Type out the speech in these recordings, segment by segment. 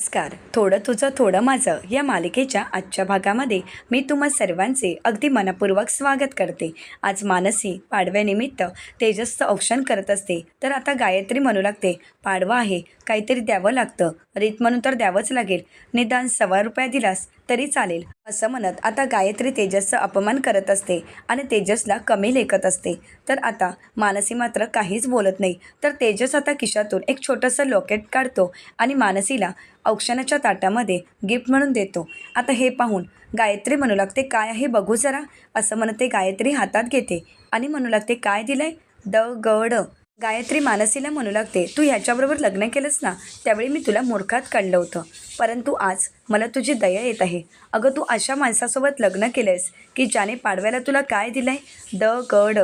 नमस्कार. थोडं तुझं थोडं माझं या मालिकेच्या आजच्या भागामध्ये मी तुम्हा सर्वांचे अगदी मनपूर्वक स्वागत करते. आज मानसी पाडव्यानिमित्त तेजसचं औक्षण करत असते. तर आता गायत्री म्हणू लागते. पाडवा आहे. काहीतरी द्यावं लागतं. रीत म्हणून तर द्यावंच लागेल. निदान सव्वा रुपया दिलास तरी चालेल. असं म्हणत आता गायत्री तेजसचा अपमान करत असते आणि तेजसला कमी लेखत असते. तर आता मानसी मात्र काहीच बोलत नाही. तर तेजस आता खिशातून एक छोटंसं लॉकेट काढतो आणि मानसीला औक्षणाच्या ताटामध्ये गिफ्ट म्हणून देतो. आता हे पाहून गायत्री म्हणू लागते काय आहे बघू जरा असं म्हणत ते गायत्री हातात घेते आणि म्हणू लागते काय दिलंय? द गड गायत्री मानसीला म्हणू लागते तू ह्याच्याबरोबर लग्न केलंस ना त्यावेळी मी तुला मूर्खात काढलं होतं. परंतु आज मला तुझी दया येत आहे. अगं तू अशा माणसासोबत लग्न केलंयस की ज्याने पाडव्याला तुला काय दिलंय? द गड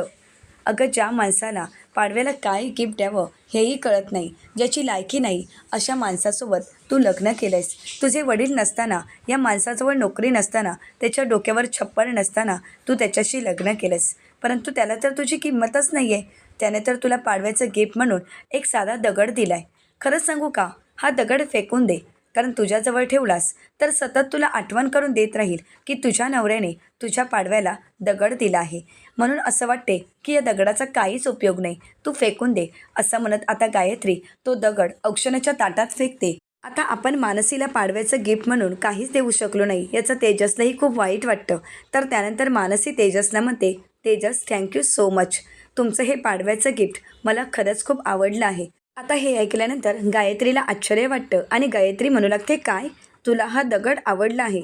अगं ज्या माणसाला पाडव्याला काय गिफ्ट द्यावं हेही कळत नाही. ज्याची लायकी नाही अशा माणसासोबत तू लग्न केलंयस. तुझे वडील नसताना या माणसाजवळ नोकरी नसताना त्याच्या डोक्यावर छप्पर नसताना तू त्याच्याशी लग्न केलंस. परंतु त्याला तर तुझी किंमतच नाही आहे त्याने तर तुला पाडव्याचं गिफ्ट म्हणून एक साधा दगड दिलाय. खरंच सांगू का? हा दगड फेकून दे. कारण तुझ्याजवळ ठेवलास. तर सतत तुला आठवण करून देत राहील की तुझ्या नवऱ्याने तुझ्या पाडव्याला दगड दिला आहे. म्हणून असं वाटते की या दगडाचा काहीच उपयोग नाही. तू फेकून दे. असं म्हणत आता गायत्री तो दगड औक्षणाच्या ताटात फेकते. आता आपण मानसीला पाडव्याचं गिफ्ट म्हणून काहीच देऊ शकलो नाही. याचं तेजसलाही खूप वाईट वाटतं. तर त्यानंतर मानसी तेजसला म्हणते तेजस थँक्यू सो मच तुमचं हे पाडव्याचं गिफ्ट मला खरंच खूप आवडलं आहे. आता हे ऐकल्यानंतर गायत्रीला आश्चर्य वाटतं आणि गायत्री म्हणू लागते काय? तुला हा दगड आवडला आहे.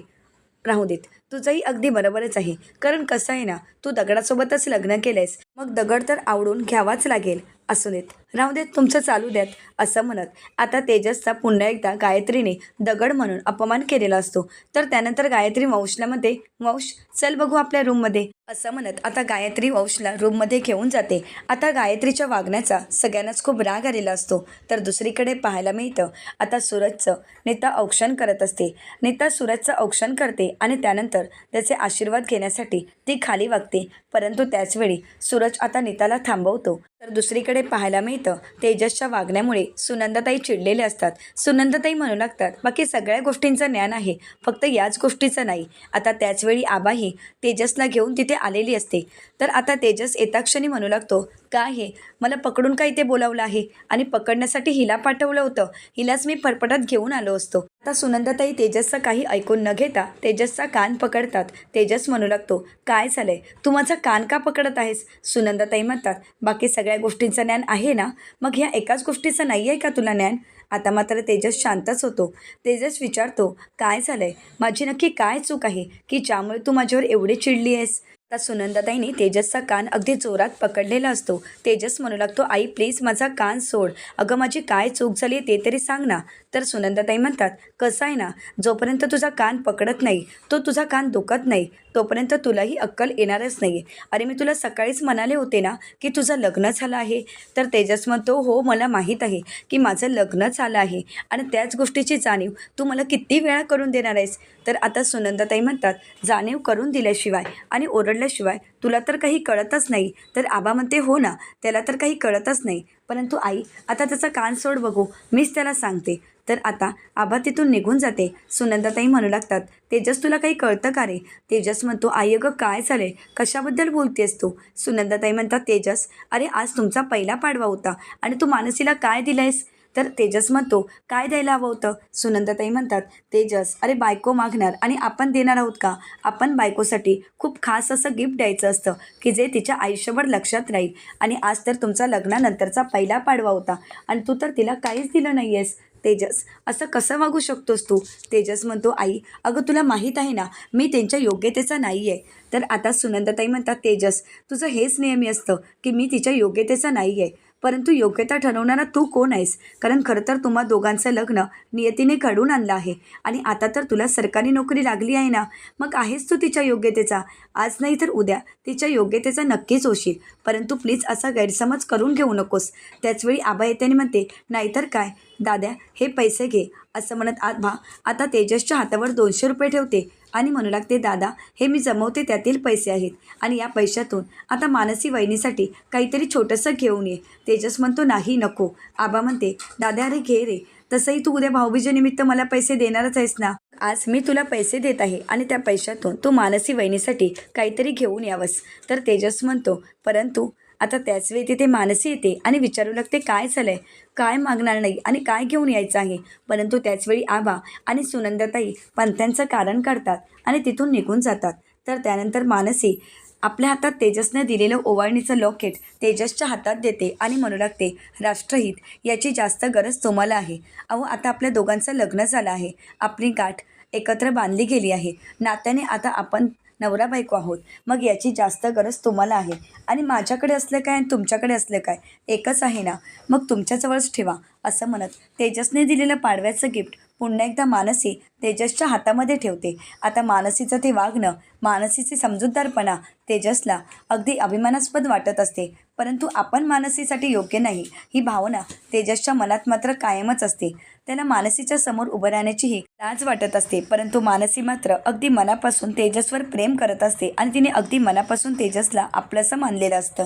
राहू देत. तुझंही अगदी बरोबरच आहे. कारण कसं आहे ना तू दगडासोबतच लग्न केलंयस. मग दगड तर आवडून घ्यावाच लागेल. असू देत. राहू देत तुमचं चालू द्यात असं म्हणत. आता तेजसचा पुन्हा एकदा गायत्रीने दगड म्हणून अपमान केलेला असतो. तर त्यानंतर गायत्री वंशला म्हणते वंश चल बघू आपल्या रूममध्ये असं म्हणत. आता गायत्री वंशला रूममध्ये घेऊन जाते. आता गायत्रीच्या वागण्याचा सगळ्यांनाच खूप राग आलेला असतो. तर दुसरीकडे पाहायला मिळतं. आता सूरजचं नेता औक्षण करत असते. नेता सूरजचं औक्षण करते आणि त्यानंतर त्याचे आशीर्वाद घेण्यासाठी ती खाली वागते. परंतु त्याचवेळी सूरज आता नीताला थांबवतो. तर दुसरीकडे पाहायला मिळतं तेजसच्या वागण्यामुळे सुनंदाताई चिडलेले असतात. सुनंदाताई म्हणू लागतात बाकी सगळ्या गोष्टींचं ज्ञान आहे फक्त याच गोष्टीचं नाही. आता त्याचवेळी आबाही तेजसला घेऊन तिथे आलेली असते. तर आता तेजस येताक्षणी म्हणू लागतो का हे मला पकडून काय ते बोलावलं आहे? आणि पकडण्यासाठी हिला पाठवलं होतं. हिलाच मी फरफटात घेऊन आलो असतो. आता सुनंदाताई तेजसचा काही ऐकून न घेता तेजसचा कान पकडतात. तेजस म्हणू लागतो काय झालंय? तू माझा कान का पकडत आहेस? सुनंदाताई म्हणतात बाकी सगळ्या गोष्टींचं ज्ञान आहे ना? मग ह्या एकाच गोष्टीचं नाही आहे का तुला ज्ञान? आता मात्र तेजस शांतच होतो. तेजस विचारतो काय झालंय? माझी नक्की काय चूक आहे? की ज्यामुळे तू माझ्यावर एवढी चिडली आहेस? आता सुनंदाताईने तेजसचा कान अगदी जोरात पकडलेला असतो. तेजस म्हणू लागतो आई प्लीज माझा कान सोड. अगं माझी काय चूक झाली ते तरी सांग ना. तर सुनंदाताई म्हणतात कसं आहे ना जोपर्यंत तुझा कान पकडत नाही तो तुझा कान दुखत नाही तोपर्यंत तुलाही अक्कल येणारच नाही अरे मी तुला सकाळीच म्हणाले होते ना की तुझं लग्न झालं आहे. तर तेजस म्हणतो हो मला माहीत आहे की माझं लग्न झालं आहे आणि त्याच गोष्टीची जाणीव तू मला किती वेळा करून देणार आहेस? तर आता सुनंदाताई म्हणतात जाणीव करून दिल्याशिवाय आणि ओरडल्याशिवाय तुला तर काही कळतच नाही. तर आबा म्हणते हो ना त्याला तर काही कळतच नाही. परंतु आई आता त्याचा कान सोड बघू मीच त्याला सांगते. तर आता आबा तिथून निघून जाते. सुनंदाताई म्हणू लागतात तेजस तुला काही कळतं का रे? तेजस म्हणतो आई अगं काय झाले कशाबद्दल बोलतेस तू? सुनंदाताई म्हणतात तेजस अरे आज तुमचा पहिला पाडवा होता आणि तू मानसीला काय दिलंयस? तर तेजस म्हणतो काय द्यायला हवं होतं? सुनंदाताई म्हणतात तेजस अरे बायको मागणार आणि आपण देणार आहोत का? आपण बायकोसाठी खूप खास असं गिफ्ट द्यायचं असतं की जे तिच्या आयुष्यभर लक्षात राहील. आणि आज तर तुमचा लग्नानंतरचा पहिला पाडवा होता आणि तू तर तिला काहीच दिलं नाही आहेस तेजस असं कसं वागू शकतोस तू? तेजस म्हणतो आई अगं तुला माहीत आहे ना मी त्यांच्या योग्यतेचा नाही आहे तर आता सुनंदाताई म्हणतात तेजस तुझं हेच नेहमी असतं की मी तिच्या योग्यतेचा नाही आहे परंतु योग्यता ठरवणारा तू कोण आहेस? कारण खरं तर तुम्हा दोघांचं लग्न नियतीने घडून आणलं आहे. आणि आता तर तुला सरकारी नोकरी लागली आहे ना? मग आहेस तू तिच्या योग्यतेचा? आज नाही तर उद्या. तिच्या योग्यतेचा नक्कीच होशील. परंतु प्लीज असा गैरसमज करून घेऊ नकोस. त्याचवेळी आबा येत्याने म्हणते नाहीतर काय? दाद्या हे पैसे घे. असं म्हणत आबा आता तेजसच्या हातावर दोनशे रुपये ठेवते. आणि म्हणू लागते दादा हे मी जमवते त्यातील पैसे आहेत आणि या पैशातून आता मानसी वहिनीसाठी काहीतरी छोटंसं घेऊन ये. तेजस म्हणतो नाही नको. आबा म्हणते दादा अरे घे रे. तसंही तू उद्या भाऊबीजेनिमित्त मला पैसे देणारच आहेस ना? आज मी तुला पैसे देत आहे आणि त्या पैशातून तू मानसी वहिनीसाठी काहीतरी घेऊन यावंस. तर तेजस म्हणतो परंतु आता त्याच वेळी तिथे मानसी येते आणि विचारू लागते काय झालं आहे काय मागणार नाही आणि काय घेऊन यायचं आहे? परंतु त्याचवेळी आबा आणि सुनंदाताई पंथ्यांचं कारण काढतात आणि तिथून निघून जातात. तर त्यानंतर मानसी आपल्या हातात तेजसने दिलेलं ओवाळणीचं लॉकेट तेजसच्या हातात देते आणि म्हणू लागते राष्ट्रहित याची जास्त गरज तुम्हाला आहे. अहो आता आपल्या दोघांचं लग्न झालं आहे. आपली गाठ एकत्र बांधली गेली आहे. नात्याने आता आपण नवरा बायको आहोत. मग याची जास्त गरज तुम्हाला आहे. आणि माझ्याकडे असलं काय आणि तुमच्याकडे असलं काय? एकच आहे ना? मग तुमच्याजवळच ठेवा असं म्हणत तेजसने दिलेलं पाडव्याचं गिफ्ट पुन्हा एकदा मानसी तेजसच्या हातामध्ये ठेवते. आता मानसीचं ते वागणं मानसीचे समजूतदारपणा तेजसला अगदी अभिमानास्पद वाटत असते. परंतु आपण मानसीसाठी योग्य नाही ही भावना तेजसच्या मनात मात्र कायमच असते. त्याला मानसीच्या समोर उभं राहण्याचीही लाज वाटत असते परंतु मानसी मात्र अगदी मनापासून तेजसवर प्रेम करत असते आणि तिने अगदी मनापासून तेजसला आपलंसं मानलेलं असतं.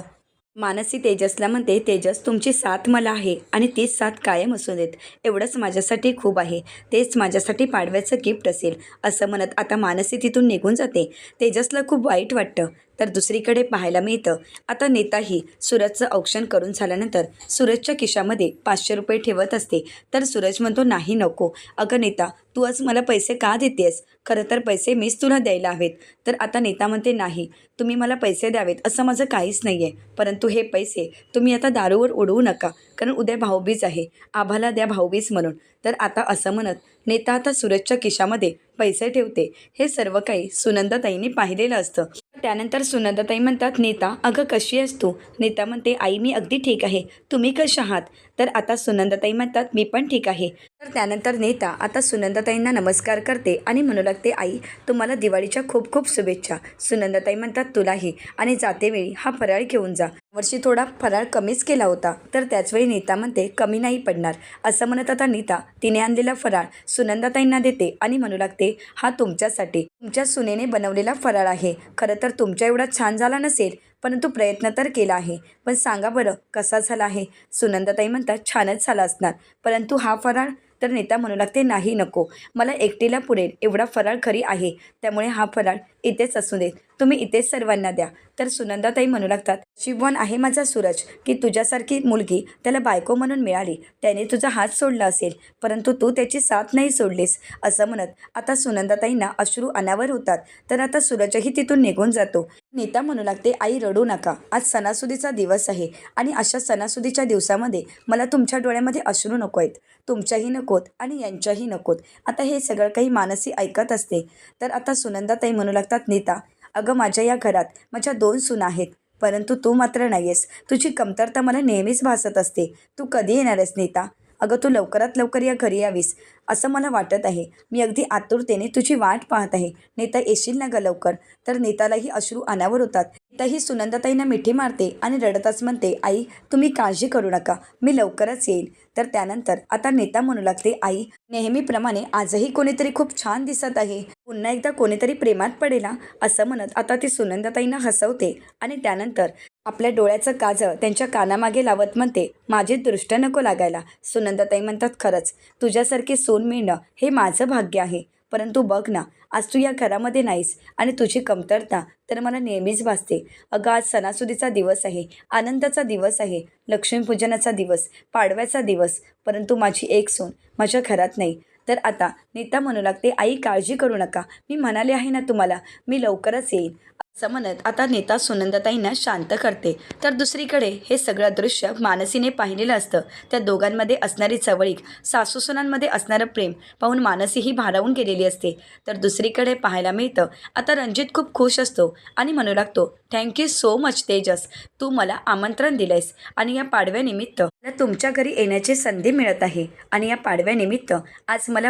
मानसी तेजसला म्हणते तेजस तुमची साथ मला आहे आणि तीच साथ कायम असू देत. एवढंच माझ्यासाठी खूप आहे. तेच माझ्यासाठी पाडव्याचं गिफ्ट असेल. असं म्हणत आता मानसी तिथून निघून जाते. तेजसला खूप वाईट वाटतं. तर दुसरीकडे पाहायला मिळतं. आता नेताही सूरजचं औक्षण करून झाल्यानंतर सूरजच्या खिशामध्ये पाचशे रुपये ठेवत असते. तर सूरज म्हणतो नाही नको. अगं नेता तू आज मला पैसे का देतेस? खरं तर पैसे मीच तुला द्यायला हवेत. तर आता नेता म्हणते नाही तुम्ही मला पैसे द्यावेत असं माझं काहीच नाही आहे परंतु हे पैसे तुम्ही आता दारूवर उडवू नका कारण उद्या भाऊबीज आहे. आभाला द्या भाऊबीज म्हणून. तर आता असं म्हणत नेता आता सूरजच्या खिशामध्ये पैसे ठेवते. हे सर्व काही सुनंदाताईंनी पाहिलेलं असतं. त्यानंतर सुनंदाताई म्हणतात नेता अगं कशी आहेस तू? नेता म्हणते आई मी अगदी ठीक आहे. तुम्ही कशा आहात? तर आता सुनंदाताई म्हणतात मी पण ठीक आहे. तर त्यानंतर नेता आता सुनंदाताईंना नमस्कार करते आणि म्हणू लागते आई तुम्हाला दिवाळीच्या खूप खूप शुभेच्छा. सुनंदाताई म्हणतात तुलाही. आणि जातेवेळी हा फराळ घेऊन जा. वर्षी थोडा फराळ कमीच केला होता. तर त्याचवेळी नीता म्हणते कमी नाही पडणार. असं म्हणत आता नीता तिने आणलेला फराळ सुनंदाताईंना देते आणि म्हणू लागते हा तुमच्यासाठी. तुमच्या सुनेने बनवलेला फराळ आहे. खरं तर तुमच्या एवढा छान झाला नसेल परंतु प्रयत्न तर केला आहे. पण सांगा बरं कसा झाला आहे? सुनंदाताई म्हणतात छानच झाला असणार. परंतु हा फराळ तर नेता म्हणू लागते नाही नको. मला एकटीला पुरेल. एवढा फराळ खरी आहे. त्यामुळे हा फराळ इथेच असू देत तुम्ही इथेच सर्वांना द्या. तर सुनंदाताई म्हणू लागतात शिववान आहे माझा सूरज की तुझ्यासारखी मुलगी त्याला बायको म्हणून मिळाली. त्याने तुझा हात सोडला असेल परंतु तू त्याची साथ नाही सोडलीस. असं म्हणत आता सुनंदाताईंना अश्रू अनावर होतात तर आता सूरजही तिथून निघून जातो. नेता म्हणू लागते आई रडू नका. आज सणासुदीचा दिवस आहे आणि अशा सणासुदीच्या दिवसामध्ये मला तुमच्या डोळ्यामध्ये अश्रू नको आहेत. तुमच्याही नकोत आणि यांच्याही नकोत. आता हे सगळं काही मानसी ऐकत असते. तर आता सुनंदाताई म्हणू लागतात नेता अगं माझ्या या घरात माझ्या दोन सुना आहेत. परंतु तू मात्र नाही आहेस तुझी कमतरता मला नेहमीच भासत असते. तू कधी येणार आहेस नेता? अगं तू लवकरात लवकर या घरी यावीस. असं मला वाटत आहे. मी अगदी आतुरतेने तुझी वाट पाहत आहे. नेता येशील ना गं लवकर? तर नेतालाही अश्रू अनावर होतात. तही ही सुनंदाताईंना मिठी मारते आणि रडतच म्हणते आई तुम्ही काळजी करू नका मी लवकरच येईन. तर त्यानंतर आता नेता म्हणू लागते आई नेहमीप्रमाणे आजही कोणीतरी खूप छान दिसत आहे. पुन्हा एकदा कोणीतरी प्रेमात पडेला असं म्हणत आता ती सुनंदाताईंना हसवते आणि त्यानंतर आपल्या डोळ्याचं काजळ त्यांच्या कानामागे लावत म्हणते माझी दृष्ट नको लागायला. सुनंदाताई म्हणतात खरंच तुझ्यासारखी सून मिळणं हे माझं भाग्य आहे. परंतु बघ ना आज तू या घरामध्ये नाहीस आणि तुझी कमतरता तर मला नेहमीच भासते. अगं आज सणासुदीचा दिवस आहे आनंदाचा दिवस आहे लक्ष्मीपूजनाचा दिवस पाडव्याचा दिवस परंतु माझी एक सून माझ्या घरात नाही. तर आता नीता म्हणू लागते आई काळजी करू नका. मी म्हणाले आहे ना तुम्हाला मी लवकरच येईन. असं म्हणत आता नेता सुनंदाताईंना शांत करते. तर दुसरीकडे हे सगळं दृश्य मानसीने पाहिलेलं असतं. त्या दोघांमध्ये असणारी चवळीक सासूसुनांमध्ये असणारं प्रेम पाहून मानसी ही भारावून गेलेली असते. तर दुसरीकडे पाहायला मिळतं आता रणजित खूप खुश असतो आणि म्हणू लागतो thank you so much Tejas. तू मला आमंत्रण दिलंयस आणि या पाडव्यानिमित्त मला तुमच्या घरी येण्याची संधी मिळत आहे आणि या पाडव्यानिमित्त आज मला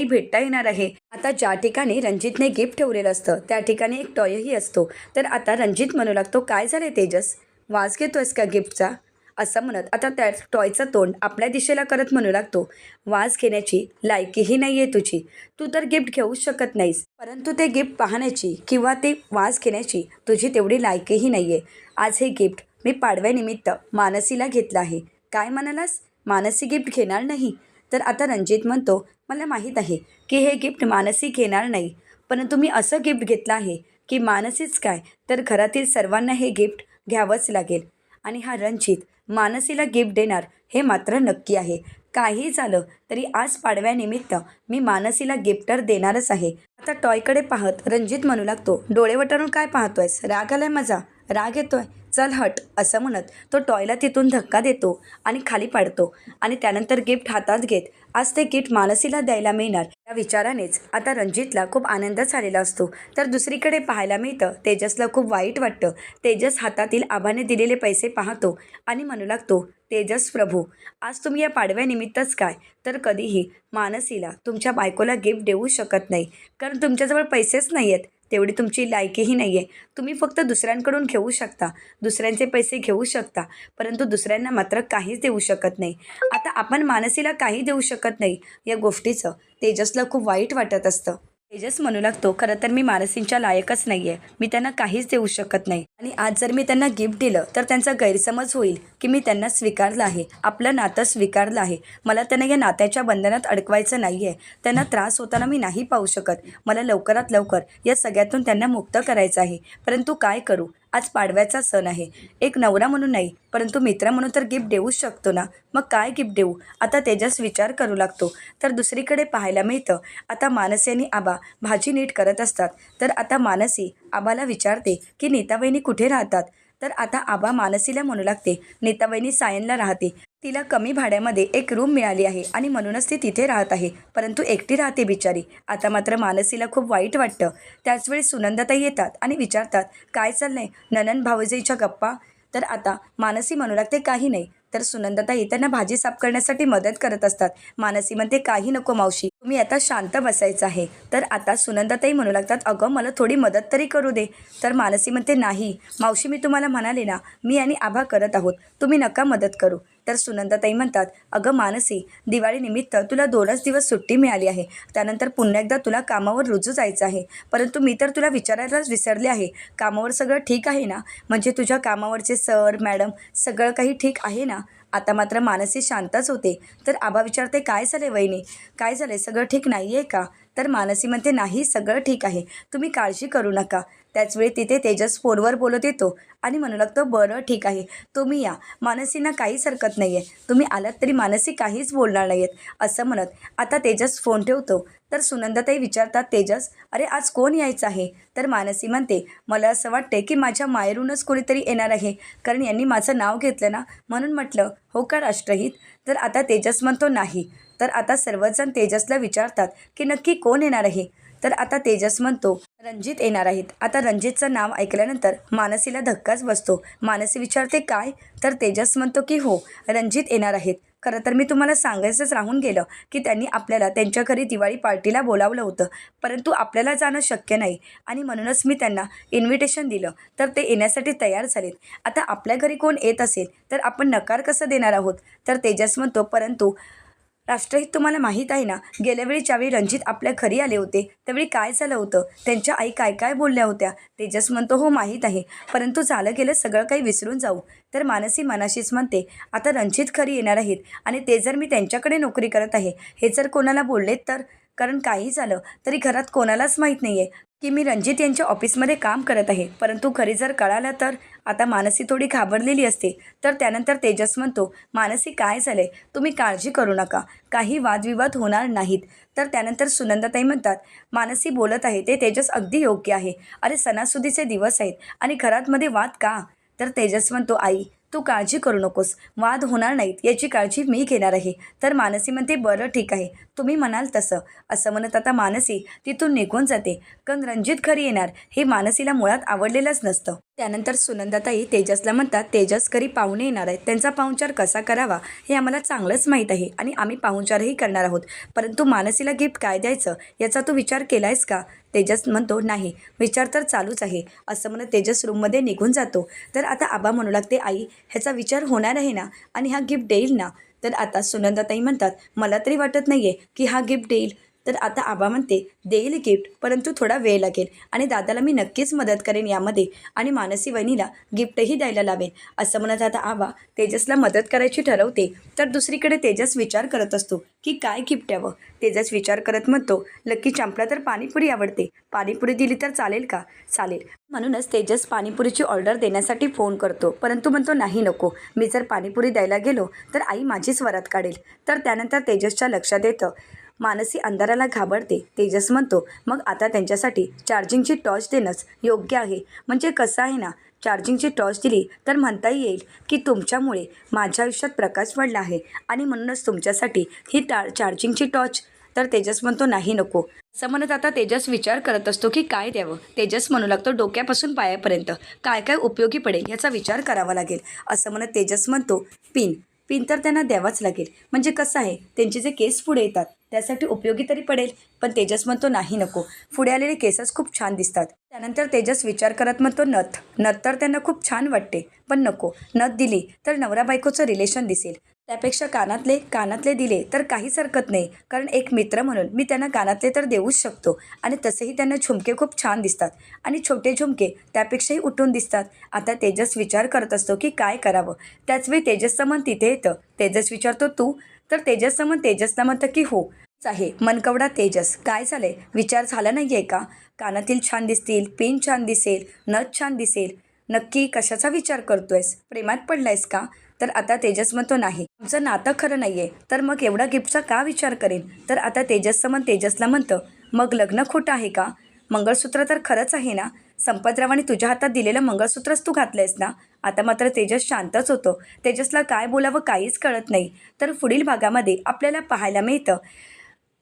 मानसीलाही भेटता येणार आहे. आता ज्या ठिकाणी रणजितने गिफ्ट ठेवलेलं असतं त्या ठिकाणी एक टॉयही असतो. तर आता रणजित म्हणू लागतो काय झालं तेजस? वास घेतोयस का गिफ्टचा? असं म्हणत आता त्या टॉयचं तोंड आपल्या दिशेला करत म्हणू लागतो वास घेण्याची लायकीही नाही आहे तुझी. तू तर गिफ्ट घेऊच शकत नाहीस. परंतु ते गिफ्ट पाहण्याची किंवा ते वास घेण्याची तुझी तेवढी लायकीही नाही आहे आज हे गिफ्ट मी पाडव्यानिमित्त मानसीला घेतलं आहे. काय म्हणालास? मानसी गिफ्ट घेणार नाही. तर आता रणजित म्हणतो मला माहीत आहे की हे गिफ्ट मानसी घेणार नाही परंतु मी असं गिफ्ट घेतलं आहे की मानसीच काय तर घरातील सर्वांना हे गिफ्ट घ्यावंच लागेल. आणि हा रणजित मानसीला गिफ्ट देणार हे मात्र नक्की आहे. काही झालं तरी आज पाडव्यानिमित्त मी मानसीला गिफ्टर देणारच आहे. आता टॉयकडे पाहत रणजित म्हणू लागतो डोळे वटारून काय पाहतोयस? राग आलाय माझा. राग येतोय. चल हट असं म्हणत तो टॉयला तिथून धक्का देतो आणि खाली पाडतो आणि त्यानंतर गिफ्ट हातात घेत आज ते गिफ्ट मानसीला द्यायला मिळणार. या विचारानेच आता रणजितला खूप आनंद झालेला असतो. तर दुसरीकडे पाहायला मिळतं तेजसला खूप वाईट वाटतं. तेजस हातातील आभाने दिलेले पैसे पाहतो आणि म्हणू लागतो तेजस प्रभू आज तुम्ही या पाडव्यानिमित्तच काय? तर कधीही मानसीला तुमच्या बायकोला गिफ्ट देऊ शकत नाही. कारण तुमच्याजवळ पैसेच नाही आहेत तेवढी तुमची लायकीही नाही आहे तुम्ही फक्त दुसऱ्यांकडून घेऊ शकता. दुसऱ्यांचे पैसे घेऊ शकता. परंतु दुसऱ्यांना मात्र काहीच देऊ शकत नाही. आता आपण मानसीला काही देऊ शकत नाही या गोष्टीचं. तेजसला खूप वाईट वाटत असतं. तेजस म्हणू लागतो खरं तर मी मानसींच्या लायकच नाही आहे मी त्यांना काहीच देऊ शकत नाही. आणि आज जर मी त्यांना गिफ्ट दिलं तर त्यांचा गैरसमज होईल की मी त्यांना स्वीकारलं आहे. आपलं नातं स्वीकारलं आहे. मला त्यांना या नात्याच्या बंधनात अडकवायचं नाही आहे त्यांना त्रास होताना मी नाही पाहू शकत. मला लवकरात लवकर या सगळ्यातून त्यांना मुक्त करायचं आहे. परंतु काय करू? आज पाडव्याचा सण आहे. एक नवरा म्हणून नाही परंतु मित्र म्हणून तर गिफ्ट देऊच शकतो ना? मग काय गिफ्ट देऊ? आता तेजस विचार करू लागतो. तर दुसरीकडे पाहायला मिळतं आता मानसी आणि आबा भाजी नीट करत असतात. तर आता मानसी आबाला विचारते की नीताबाईंनी कुठे राहतात? तर आता आबा मानसीला म्हणू लागते नीताबाईंनी सायनला राहते. तिला कमी भाड्यामध्ये एक रूम मिळाली आहे आणि म्हणूनच ती तिथे राहत आहे. परंतु एकटी राहते बिचारी. आता मात्र मानसीला खूप वाईट वाटतं. त्याचवेळी सुनंदाताई येतात आणि विचारतात काय चाललंय? ननन भावजेच्या गप्पा? तर आता मानसी म्हणू लागते काही नाही. तर सुनंदाताई त्यांना भाजी साफ करण्यासाठी मदत करत असतात. मानसी म्हणते काही नको मावशी. तुम्ही आता शांत बसायचं आहे. तर आता सुनंदाताई म्हणू लागतात अगं मला थोडी मदत तरी करू दे. तर मानसी म्हणते नाही. मावशी मी तुम्हाला म्हणाले ना मी आणि आभा करत आहोत. तुम्ही नका मदत करू. तर सुनंदाताई म्हणतात अगं मानसी दिवाळीनिमित्त तुला दोनच दिवस सुट्टी मिळाली आहे. त्यानंतर पुन्हा एकदा तुला कामावर रुजू जायचं आहे. परंतु मी तर तुला विचारायलाच विसरले आहे. कामावर सगळं ठीक आहे ना? म्हणजे तुझ्या कामावरचे सर मॅडम सगळं काही ठीक आहे ना? आता मात्र मानसी शांतच होते. तर आबा विचारते काय झाले वहिनी? काय झाले सगळं ठीक नाही आहे का? तर मानसी म्हणते नाही सगळं ठीक आहे. तुम्ही काळजी करू नका. त्याचवेळी तिथे तेजस फोनवर बोलत येतो आणि म्हणू लागतो बरं ठीक आहे. तुम्ही या. मानसींना काहीच हरकत नाही आहे तुम्ही आलात तरी मानसी काहीच बोलणार नाही आहेत असं म्हणत आता तेजस फोन ठेवतो. तर सुनंदाताई विचारतात तेजस अरे आज कोण यायचं आहे? तर मानसी म्हणते मला असं वाटते की माझ्या मायरूनच कोणीतरी येणार आहे कारण यांनी माझं नाव घेतलं ना? म्हणून म्हटलं हो का राष्ट्रहित? तर आता तेजस म्हणतो नाही. तर आता सर्वजण तेजसला विचारतात की नक्की कोण येणार आहे? तर आता तेजस म्हणतो रणजित येणार आहेत. आता रणजितचं नाव ऐकल्यानंतर मानसीला धक्काच बसतो. मानसी विचारते काय? तर तेजस म्हणतो की हो रणजित येणार आहेत. खरं तर मी तुम्हाला सांगायचंच राहून गेलं की त्यांनी आपल्याला त्यांच्या घरी दिवाळी पार्टीला बोलावलं होतं. परंतु आपल्याला जाणं शक्य नाही. आणि म्हणूनच मी त्यांना इन्व्हिटेशन दिलं. तर ते येण्यासाठी तयार झालेत. आता आपल्या घरी कोण येत असेल तर आपण नकार कसं देणार आहोत? तर तेजस म्हणतो परंतु राष्ट्रहित तुम्हाला माहीत आहे ना? गेल्या वेळी ज्यावेळी रणजित आपल्या घरी आले होते त्यावेळी काय झालं होतं? त्यांच्या आई काय काय बोलल्या होत्या? तेजस म्हणतो हो माहीत आहे. परंतु झालं गेलं सगळं काही विसरून जाऊ. तर मानसी मनाशीच म्हणते आता रणजित खरी येणार आहेत आणि ते जर मी त्यांच्याकडे नोकरी करत आहे हे जर कोणाला बोललेत तर? कारण काही झालं तरी घरात कोणालाच माहीत नाही आहे की मी रणजित यांच्या ऑफिसमध्ये काम करत आहे. परंतु घरी जर कळालं तर आता मानसी थोडी घाबरलेली असते. तर त्यानंतर तेजस म्हणतो मानसी काय झालंय? तुम्ही काळजी करू नका. काही वादविवाद होणार नाहीत. तर त्यानंतर सुनंदाताई म्हणतात मानसी बोलत आहे. ते तेजस अगदी योग्य आहे. अरे सणासुदीचे दिवस आहेत. आणि घरातमध्ये वाद का? तर तेजस म्हणतो आई तू काळजी करू नकोस. वाद होणार नाहीत याची काळजी मी घेणार आहे. तर मानसी म्हणते बरं ठीक आहे. तुम्ही म्हणाल तसं. असं म्हणत आता मानसी तिथून निघून जाते. कारण रणजित घरी येणार. हे मानसीला मुळात आवडलेलंच नसतं. त्यानंतर सुनंदाताई तेजसला म्हणतात तेजस घरी पाहुणे येणार आहेत. त्यांचा पाहुणचार कसा करावा हे आम्हाला चांगलंच माहीत आहे आणि आम्ही पाहुणचारही करणार आहोत. परंतु मानसीला गिफ्ट काय द्यायचं याचा तू विचार केलायस का? तेजस म्हणतो नाही विचार तर चालूच आहे असं म्हणत तेजस रूममध्ये निघून जातो. तर आता आबा म्हणू लागते आई ह्याचा विचार होणार आहे ना? आणि हा गिफ्ट देईल ना? तर आता सुनंदाताई म्हणतात मला तरी वाटत नाही आहे की हा गिफ्ट देईल. तर आता आबा म्हणते देईल गिफ्ट परंतु थोडा वेळ लागेल आणि दादाला मी नक्कीच मदत करेन यामध्ये आणि मानसी वहिनीला गिफ्टही द्यायला लावेन. असं म्हणत आता आबा तेजसला मदत करायची ठरवते तर दुसरीकडे तेजस विचार करत असतो की काय गिफ्ट द्यावं? तेजस विचार करत म्हणतो लक्की चांपला तर पाणीपुरी आवडते. पाणीपुरी दिली तर चालेल का? चालेल. म्हणूनच तेजस पाणीपुरीची ऑर्डर देण्यासाठी फोन करतो परंतु म्हणतो नाही नको मी जर पाणीपुरी द्यायला गेलो तर आई माझीच वरात काढेल. तर त्यानंतर तेजसच्या लक्षात येतं मानसी अंधाराला घाबरते तेजस म्हणतो मग आता त्यांच्यासाठी चार्जिंगची टॉर्च देणंच योग्य आहे. म्हणजे कसं आहे ना चार्जिंगची टॉर्च दिली तर म्हणता येईल की तुमच्यामुळे माझ्या आयुष्यात प्रकाश पडला आहे आणि म्हणूनच तुमच्यासाठी ही टा चार्जिंगची टॉर्च. तर तेजस म्हणतो नाही नको. असं म्हणत आता तेजस विचार करत असतो की काय द्यावं. तेजस म्हणू लागतो डोक्यापासून पायापर्यंत काय काय उपयोगी पडेल याचा विचार करावा लागेल. असं म्हणत तेजस म्हणतो पिन. पिन तर त्यांना द्यावाच लागेल. म्हणजे कसं आहे त्यांचे जे केस पुढे येतात त्यासाठी उपयोगी तरी पडेल पण तेजस म्हणतो नाही नको. पुढे आलेले केसच खूप छान दिसतात. त्यानंतर तेजस विचार करत म्हणतो नथ. नथ तर त्यांना खूप छान वाटते पण नको. नथ दिली तर नवरा बायकोचं रिलेशन दिसेल. त्यापेक्षा कानातले कानातले दिले तर काहीच हरकत नाही. कारण एक मित्र म्हणून मी त्यांना कानातले तर देऊच शकतो. आणि तसेही त्यांना झुमके खूप छान दिसतात. आणि छोटे झुमके त्यापेक्षाही उठून दिसतात. आता तेजस विचार करत असतो की काय करावं? त्याचवेळी तेजसचं मन तिथे येतं. तेजस विचारतो तू? तर तेजसचं मन तेजसला म्हणतं की हो. आहे. मनकवडा तेजस. काय झालंय? विचार झाला नाही आहे का? कानातील छान दिसतील पिन छान दिसेल नथ छान दिसेल. नक्की कशाचा विचार करतोयस? प्रेमात पडलायस का? तर आता तेजस म्हणतो नाही. तुमचं नातं खरं नाही आहे तर मग एवढा गिफ्टचा का विचार करेन? तर आता तेजसचं मन तेजसला म्हणतं मग लग्न खोटं आहे का? मंगळसूत्र तर खरंच आहे ना? संपतरावाने तुझ्या हातात दिलेलं मंगळसूत्रच तू घातलंयस ना? आता मात्र तेजस शांतच होतो. तेजसला काय बोलावं काहीच कळत नाही. तर पुढील भागामध्ये आपल्याला पाहायला मिळतं.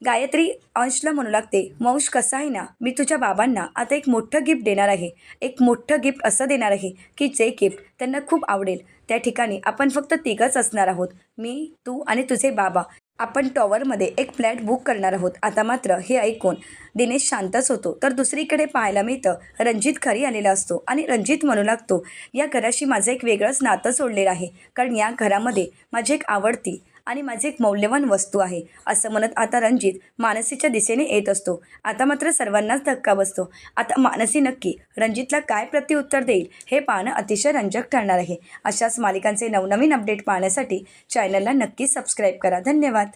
गायत्री अंशला म्हणू लागते वंश कसा आहे ना? मी तुझ्या बाबांना आता एक मोठं गिफ्ट देणार आहे. एक मोठं गिफ्ट असं देणार आहे की जे गिफ्ट त्यांना खूप आवडेल. त्या ठिकाणी आपण फक्त तिघंच असणार आहोत. मी तू आणि तुझे बाबा. आपण टॉवरमध्ये एक फ्लॅट बुक करणार आहोत. आता मात्र हे ऐकून दिनेश शांतच होतो. तर दुसरीकडे पाहायला मिळतं रणजित खरी आलेला असतो आणि रणजित म्हणू लागतो या घराशी माझं एक वेगळंच नातं सोडलेलं आहे. कारण या घरामध्ये माझी एक आवडती आणि माझी एक मौल्यवान वस्तू आहे असं म्हणत आता रणजित मानसीच्या दिशेने येत असतो. आता मात्र सर्वांनाच धक्का बसतो. आता मानसी नक्की रणजितला काय प्रत्युत्तर देईल हे पाहणं अतिशय रंजक ठरणार आहे. अशाच मालिकांचे नवनवीन अपडेट पाहण्यासाठी चॅनलला नक्की सबस्क्राईब करा. धन्यवाद.